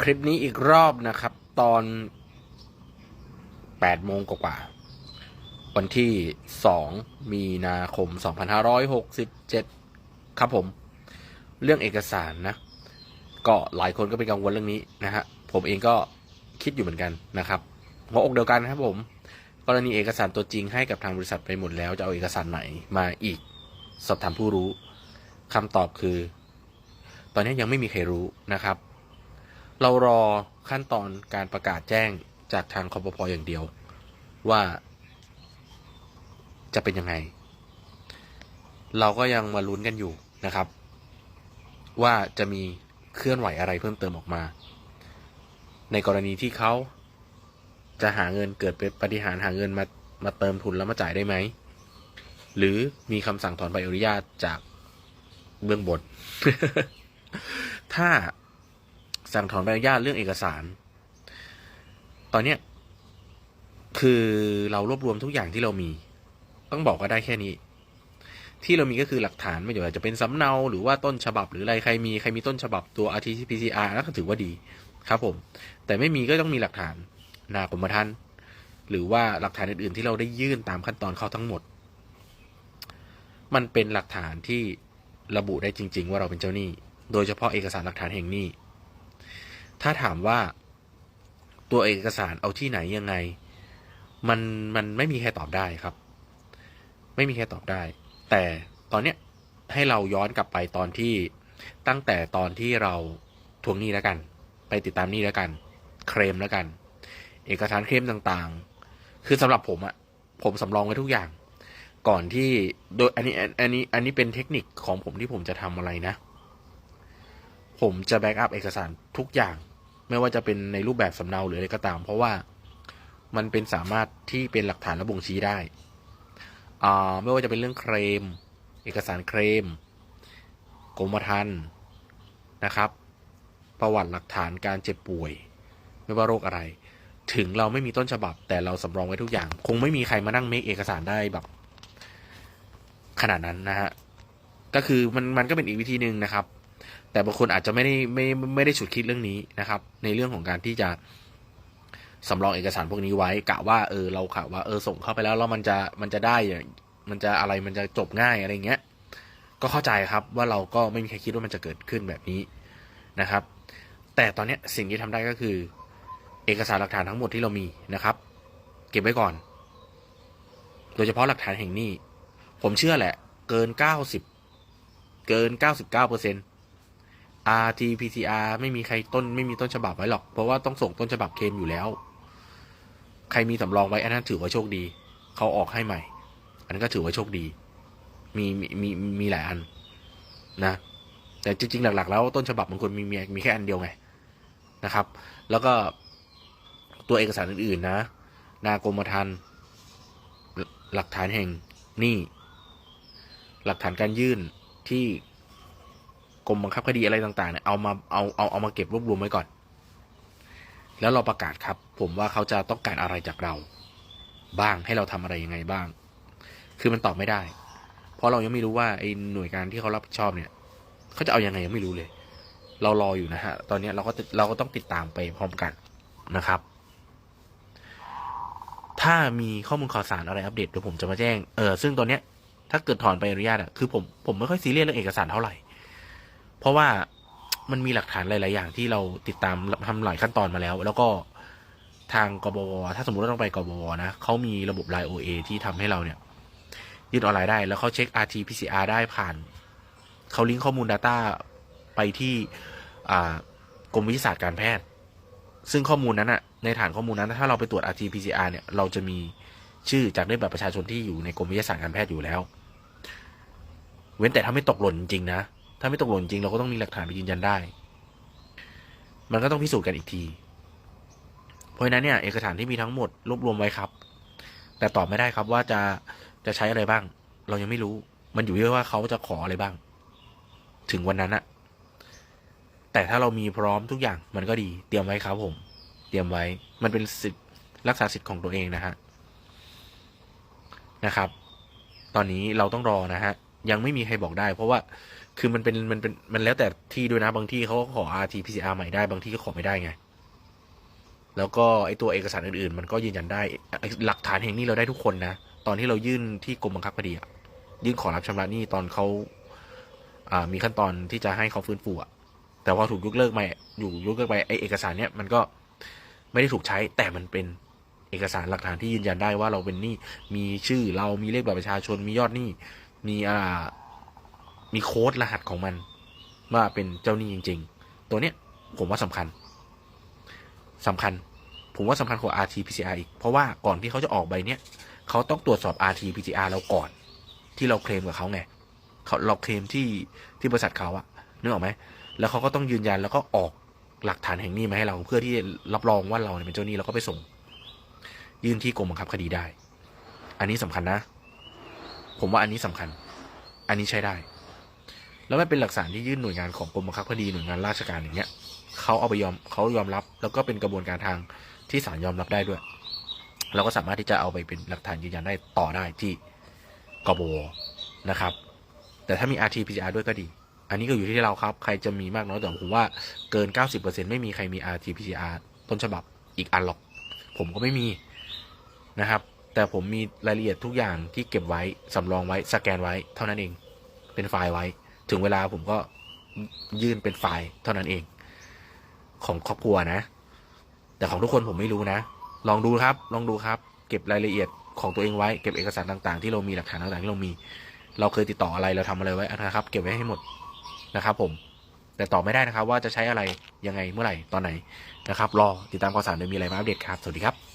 คลิปนี้อีกรอบนะครับ ตอน8โมงกว่าๆวันที่ 2 มีนาคม 2567 ครับผม เรื่องเอกสารนะ ก็หลายคนก็เป็นกังวลเรื่องนี้นะฮะ ผมเองก็คิดอยู่เหมือนกันนะครับหัวอกเดียวกันนะครับผม กรณีเอกสารตัวจริงให้กับทางบริษัทไปหมดแล้ว จะเอาเอกสารไหนมาอีก สอบถามผู้รู้คำตอบคือ ตอนนี้ยังไม่มีใครรู้นะครับ เรารอขั้นตอนการประกาศแจ้งจากทางคอปพออย่างเดียว ว่าจะเป็นยังไง เราก็ยังมาลุ้นกันอยู่นะครับ ว่าจะมีเคลื่อนไหวอะไรเพิ่มเติมออกมา ในกรณีที่เขาจะหาเงินเกิดเป็นปฏิหารหาเงินมามาเติมทุนแล้วมาจ่ายได้ไหม หรือมีคำสั่งถอนใบอนุญาตจากเบื้องบน ถ้า สั่งถอนใบอนุญาตเรื่องเอกสาร ตอนเนี้ยคือเรารวบรวมทุกอย่างที่เรามี ต้องบอกว่าได้แค่นี้ ที่เรามีก็คือหลักฐานไม่ว่าจะเป็นสำเนาหรือว่าต้นฉบับหรืออะไรใครมีใครมีต้นฉบับตัว RT-PCR แล้วก็ถือว่าดีครับผม แต่ไม่มีก็ต้องมีหลักฐานหน้ากรมธรรม์หรือว่าหลักฐานอื่นๆ ที่เราได้ยื่นตามขั้นตอนเขาทั้งหมด มันเป็นหลักฐานที่ระบุได้จริง ๆ ว่าเราเป็นเจ้าหนี้ โดยเฉพาะเอกสารหลักฐานแห่งหนี้ ถ้าถามว่าตัวเอกสารเอาที่ไหนยังไง มันมันไม่มีใครตอบได้ครับ ไม่มีใครตอบได้ แต่ตอนเนี้ยให้เราย้อนกลับไปตอนที่ตั้งแต่ตอนที่เราทวงหนี้แล้วกัน ไปติดตามหนี้แล้วกัน เคลมแล้วกัน เอกสารเคลมต่างๆ คือสำหรับผมอะผมสำรองไว้ทุกอย่าง ก่อนที่โดยอันนี้อันนี้อันนี้เป็นเทคนิคของผมที่ผมจะทำอะไรนะ ผมจะแบ็กอัพเอกสารทุกอย่าง ไม่ว่าจะเป็นในรูปแบบสำเนาหรืออะไรก็ตาม เพราะว่ามันเป็นสามารถที่เป็นหลักฐานและบ่งชี้ได้อ่าไม่ว่าจะเป็นเรื่องเคลม เอกสารเคลมกรมธรรม์นะครับ ประวัติหลักฐานการเจ็บป่วย ไม่ว่าโรคอะไร ถึงเราไม่มีต้นฉบับ แต่เราสำรองไว้ทุกอย่าง คงไม่มีใครมานั่งเมคเอกสารได้แบบ ขนาดนั้นนะฮะก็คือมันมันก็เป็นอีกวิธีหนึ่งนะครับ แต่บางคนอาจจะไม่ได้ไม่ไม่ได้ฉุดคิดเรื่องนี้นะครับ ในเรื่องของการที่จะสำรองเอกสารพวกนี้ไว้กะว่าเออเรากะว่าเออส่งเข้าไปแล้วแล้วมันจะมันจะได้อย่างมันจะอะไรมันจะจบง่ายอะไรเงี้ย ก็เข้าใจครับว่าเราก็ไม่มีใครคิดว่ามันจะเกิดขึ้นแบบนี้นะครับ แต่ตอนนี้สิ่งที่ทำได้ก็คือ เอกสารหลักฐานทั้งหมดที่เรามีนะครับ เก็บไว้ก่อน โดยเฉพาะหลักฐานแห่งนี้ ผมเชื่อแหละ เกินเก้าสิบเกินเก้าสิบเก้าเปอร์เซ็นต์ RT PCR ไม่มีใครต้นไม่มีต้นฉบับไว้หรอก เพราะว่าต้องส่งต้นฉบับเคมอยู่แล้ว ใครมีสำรองไว้อันนั้นถือว่าโชคดี เขาออกให้ใหม่ อันนั้นก็ถือว่าโชคดี มีมีมีมีหลายอันนะ แต่จริงๆ หลัก ๆ แล้วต้นฉบับบางคนมีมีมีแค่อันเดียวไงนะครับ แล้วก็ตัวเอกสารอื่นๆ นะ นากรมธรรม์หลักฐานแห่งหนี้หลักฐานการยื่นที่ กรมบังคับคดีอะไรต่างๆเนี่ยเอามาเอาเอาเอามาเก็บรวบรวมไว้ก่อน แล้วเราประกาศครับ ผมว่าเขาจะต้องการอะไรจากเรา บ้างให้เราทำอะไรยังไงบ้าง คือมันตอบไม่ได้ เพราะเรายังไม่รู้ว่าไอ้หน่วยงานที่เขารับผิดชอบเนี่ยเขาจะเอายังไงยังไม่รู้เลย เรารออยู่นะฮะตอนนี้เราก็เราก็ต้องติดตามไปพร้อมกันนะครับ ถ้ามีข้อมูลข่าวสารอะไรอัปเดตเดี๋ยวผมจะมาแจ้งเออซึ่งตอนเนี้ยถ้าเกิดถอนไปอนุญาตอะคือผมผมไม่ค่อยซีเรียสเรื่องเอกสารเท่าไหร่ เพราะว่ามันมีหลักฐานหลาย ๆ อย่างที่เราติดตามทำหลายขั้นตอนมาแล้ว แล้วก็ทางกบวถ้าสมมติว่าต้องไปกบวนะเขามีระบบ Line OA ที่ทำให้เราเนี่ยยื่นออนไลน์ได้ แล้วเขาเช็ค RT PCR ได้ผ่านเขาลิงก์ข้อมูล Data ไปที่กรมวิทยาศาสตร์การแพทย์ ซึ่งข้อมูลนั้นอะในฐานข้อมูลนั้น ถ้าเราไปตรวจ RT PCR เนี่ยเราจะมีชื่อจากเลขบัตรประชาชนที่อยู่ในกรมวิทยาศาสตร์การแพทย์อยู่แล้ว เว้นแต่ถ้าไม่ตกหล่นจริงนะ ถ้าไม่ตกหล่นจริงเราก็ต้องมีหลักฐานไปยืนยันได้ มันก็ต้องพิสูจน์กันอีกที เพราะฉะนั้นเนี่ยเอกสารที่มีทั้งหมดรวบรวมไว้ครับ แต่ตอบไม่ได้ครับว่าจะจะใช้อะไรบ้าง เรายังไม่รู้ มันอยู่ที่ว่าเขาจะขออะไรบ้าง ถึงวันนั้นอะแต่ถ้าเรามีพร้อมทุกอย่างมันก็ดี เตรียมไว้ครับผม เตรียมไว้ มันเป็นสิทธิรักษาสิทธิ์ของตัวเองนะฮะนะครับ ตอนนี้เราต้องรอนะฮะ ยังไม่มีใครบอกได้ เพราะว่าคือมันเป็นมันเป็นมันแล้วแต่ที่ด้วยนะบางที่เขาขอ rt pcr ใหม่ได้บางที่ก็ขอไม่ได้ไง แล้วก็ไอตัวเอกสารอื่นๆ มันก็ยืนยันได้หลักฐานแห่งนี้เราได้ทุกคนนะตอนที่เรายื่นที่กรมบังคับคดีอะยื่นขอรับชำระหนี้ตอนเขาอ่ามีขั้นตอนที่จะให้เขาฟื้นฟูอะแต่พอถูกยกเลิกไปอยู่ยกเลิกไปไอเอกสารเนี้ยมันก็ไม่ได้ถูกใช้แต่มันเป็นเอกสารหลักฐานที่ยืนยันได้ว่าเราเป็นหนี้มีชื่อเรามีเลขบัตรประชาชนมียอดหนี้ มีอ่ามีโค้ดรหัสของมัน ว่าเป็นเจ้าหนี้จริง ๆ ตัวเนี้ยผมว่าสำคัญสำคัญ ผมว่าสำคัญกว่า rt pcr อีก เพราะว่าก่อนที่เขาจะออกใบเนี้ยเขาต้องตรวจสอบ rt pcr เราก่อน ที่เราเคลมกับเขาไงเขาเราเคลมที่ที่บริษัทเขาอะนึกออกไหมแล้วเขาก็ต้องยืนยันแล้วก็ออกหลักฐานแห่งนี้มาให้เราเพื่อที่จะรับรองว่าเราเนี่ยเป็นเจ้าหนี้แล้วก็ไปส่ง ยื่นที่กรมบังคับคดีได้ อันนี้สำคัญนะ ผมว่าอันนี้สำคัญ อันนี้ใช้ได้ แล้วมันเป็นหลักฐานที่ยื่นหน่วยงานของกรมบังคับคดีหน่วยงานราชการอย่างเงี้ยเขาเอาไปยอมเขายอมรับ แล้วก็เป็นกระบวนการทางที่ศาลยอมรับได้ด้วย เราก็สามารถที่จะเอาไปเป็นหลักฐานยืนยันได้ต่อได้ที่กบวนะครับ แต่ถ้ามี rt pcr ด้วยก็ดี อันนี้ก็อยู่ที่เราครับ ใครจะมีมากน้อยแต่ผมว่าเกิน 90%ไม่มีใครมี rt pcr ต้นฉบับอีกอันหรอก ผมก็ไม่มีนะครับ แต่ผมมีรายละเอียดทุกอย่างที่เก็บไว้สำรองไว้สแกนไว้ เท่านั้นเอง เป็นไฟล์ไว้ ถึงเวลาผมก็ยื่นเป็นไฟล์เท่านั้นเอง ของครอบครัวนะ แต่ของทุกคนผมไม่รู้นะ ลองดูครับ ลองดูครับ เก็บรายละเอียดของตัวเองไว้ เก็บเอกสารต่างๆ ที่เรามีหลักฐานต่างๆที่เรามี เราเคยติดต่ออะไรเราทำอะไรไว้นะครับ เก็บไว้ให้หมดนะครับ ผม แต่ตอบไม่ได้นะครับ ว่าจะใช้อะไรยังไงเมื่อไหร่ตอนไหนนะครับ รอติดตามข่าวสารโดยมีอะไรมาอัปเดตครับ สวัสดีครับ